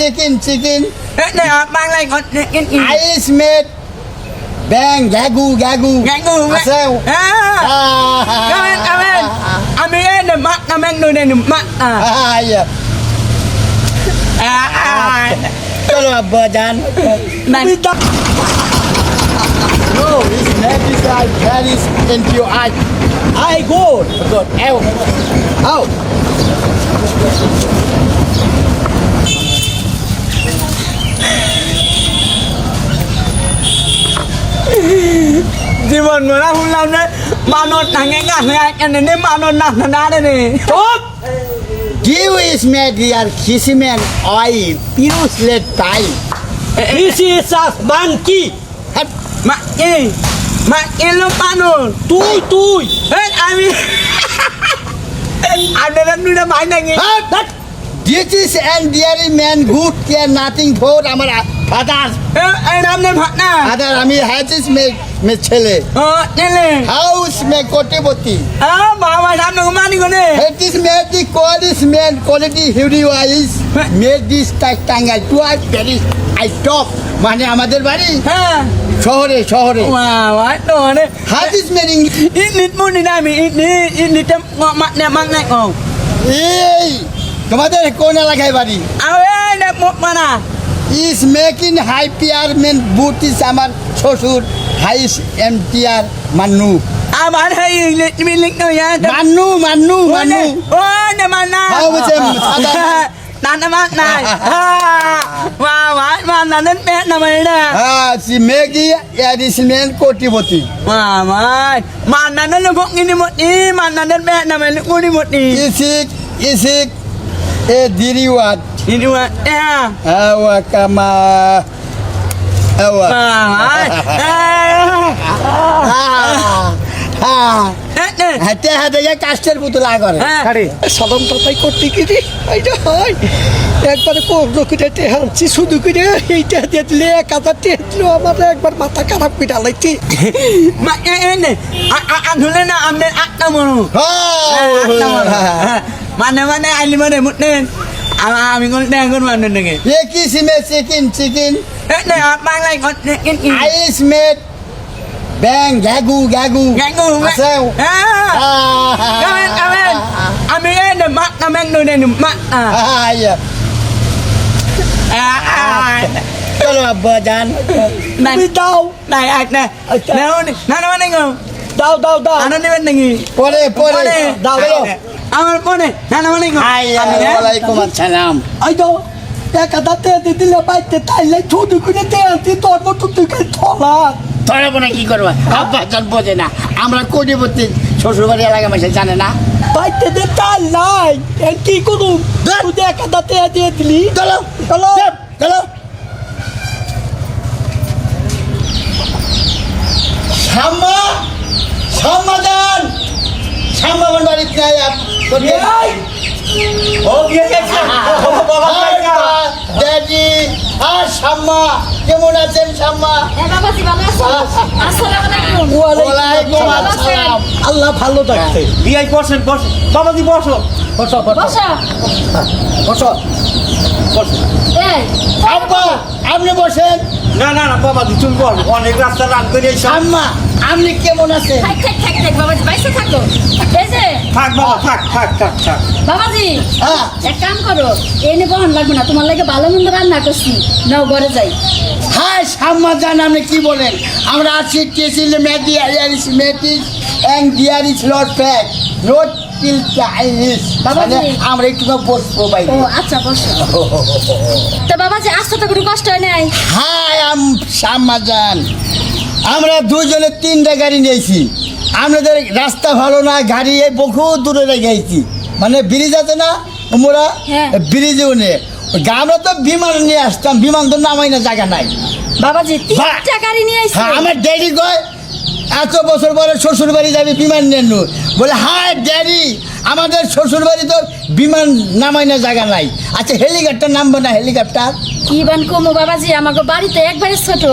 chicken, chicken. Này, mang lại con. I made bang gagu gagu. Gagu. I say. Ah. Amen, amen. Amen, the mat, amen, no, the mat. Ah, yeah. Ah. Kalau apa dan? Minta. No, his neck is like that is into your eye. I go. God, out. Out. জীবন মরা শুনলাম যে মানুষ নাঙে গাছে এনে মানুষ নাচ না রে Stop! Give is made here, his man oil, pirus let time. This is a monkey. মা কি মা কি lo মানুষ তুই তুই এই আমি আপনারা দুটা ভাই নাকি That this is and dairy man good care nothing for আমার father. এই নাম নেই ভাত না Father আমি হাজিস মে মে ছেলে ও নেলে হাউস মে কোটিপতি আ বাবা সামনে মানি কোনে It is made the quality man quality heavy wise made this tak tangal to I very I top মানে আমাদের বাড়ি হ্যাঁ শহরে শহরে হাদিস made English nít chấm ngọ mặt nè mang này không এই তোমাদের কোন এলাকায় বাড়ি mà nè is making high পিয়ারমেন্ট but is আমার শ্বশুর হাইস এম টিয়ার মানু আমার হাই ইংলিশ মিলিং নো ইয়ার মান্নু মান্নু মান্নু ও না মান্না হাউ বুঝে মা নানন পে না মাইডা হ্যাঁ সি মেগি অ্যাডিশনাল কোটিপতি মা নানন নো গিনি মতি মা নানন পে না মাইলি এ দিরিওয়াত nè হাতে হাতে যা কাস্টের পুতুল আগরে আরে সাদম তাতাই করতে রে এইটা হয় একবার করল কিনে টেহানছি শুধু কিনে এইটা দিয়ে দিলে এক হাজার আমার একবার মাথা খারাপ nè à à anh thử lên nào anh đến ác đâu mà mana mana anh mana mut nen à mình con đen con mana nen cái এ কি সিমে chicken chicken đấy này mang lại con cái gì আইস made ব্যাং গাগু গাগু ngại ngủ Asal. à cảm ơn cảm ơn anh biết em đừng mắt cảm ơn người này đừng mắt à আয়া à à চলো আব্বা জান này তুমি দাও này anh này nếu nó nó này không দাও দাও দাও anh nó đi bên này gì পরে পরে দাও, চলো দাও। আমার কোনে না না মানে আয়া ওয়ালাইকুম আসসালাম। এই দাও এক দিয়ে দিলে বাইতে তাইলে শুধু কিনে টেহানছি তোর মতো তুই থলা। তোরা বোনা কি করবা? আব্বা জান বোঝে না। আমরা কোটিপতি শ্বশুরবাড়ি এলাকা মাসে জানে না? বাইতে দে নাই। এর কি দেখ। তুই এক হাজার দিয়ে দিলি। চলো। চলো। চলো। শ্যামা শ্যামা জান শ্যামা বোন বাড়ি এই, ও বিয়ে গেছে। ও বাবা ড্যাডি আর শ্যামা কেমন আছেন শ্যামা হ্যাঁ বাবাজি ভালো আছো আসসালামু আলাইকুম। ওয়ালাইকুম আসসালাম। আল্লাহ ভালো থাকছে। বিয়াই বসেন বসেন। বাবাজি বসো। বসো বসো। বসো। বসো। এই আব্বা আপনি বসেন। না না না বাবাজি তুমি বসো অনেক রাস্তা রান করে এসো। আম্মা আপনি কেমন আছেন থাক থাক থাক থাক বাবাজি বাইসে থাকো। এই যে থাক বাবা থাক থাক থাক থাক। বাবাজি হ্যাঁ। এক কাম করো এনে বহন লাগবে না তোমার লাগে ভালো মন্দ রান্না করছি। নাও ঘরে যাই। হাই শ্যামা জান আপনি কি বলেন? আমরা আছি টেসিল মেডি আইয়ারিস মেটিস and ডিয়ারিস lot pack note till Chinese Babaji. আমরা একটু বসবো ভাই ও আচ্ছা বসো। তা বাবাজি আসতে তো কোনো কষ্ট হয় নাই। হাই আম শ্যামা জান। আমরা দুজনে তিনটা গাড়ি নিয়েছি। আমাদের রাস্তা ভালো না গাড়ি এই বহু দূরে রেখেছি মানে ব্রিজ আছে না আমরা ব্রিজ ব্রিজেও নিয়ে আমরা তো বিমান নিয়ে আসতাম বিমান তো নামাই না জায়গা নাই। বাবাজি। তিনটা গাড়ি নিয়ে হ্যাঁ আমার দেরি কয় এত বছর পরে শ্বশুর বাড়ি যাবি বিমান নেন বলে হায় ড্যাডি আমাদের শ্বশুর বাড়ি তো বিমান নামাই না জায়গা নাই। আচ্ছা হেলিকপ্টার নামবো না হেলিকপ্টার? কি বান কমু বাবাজি আমাকে বাড়িতে একবারে ছোট।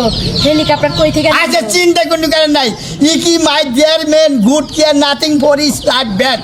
হেলিকপ্টার কই থেকে আচ্ছা চিন্তা কোনো কারণ নাই? ই কি my dear men good care nothing for is life bad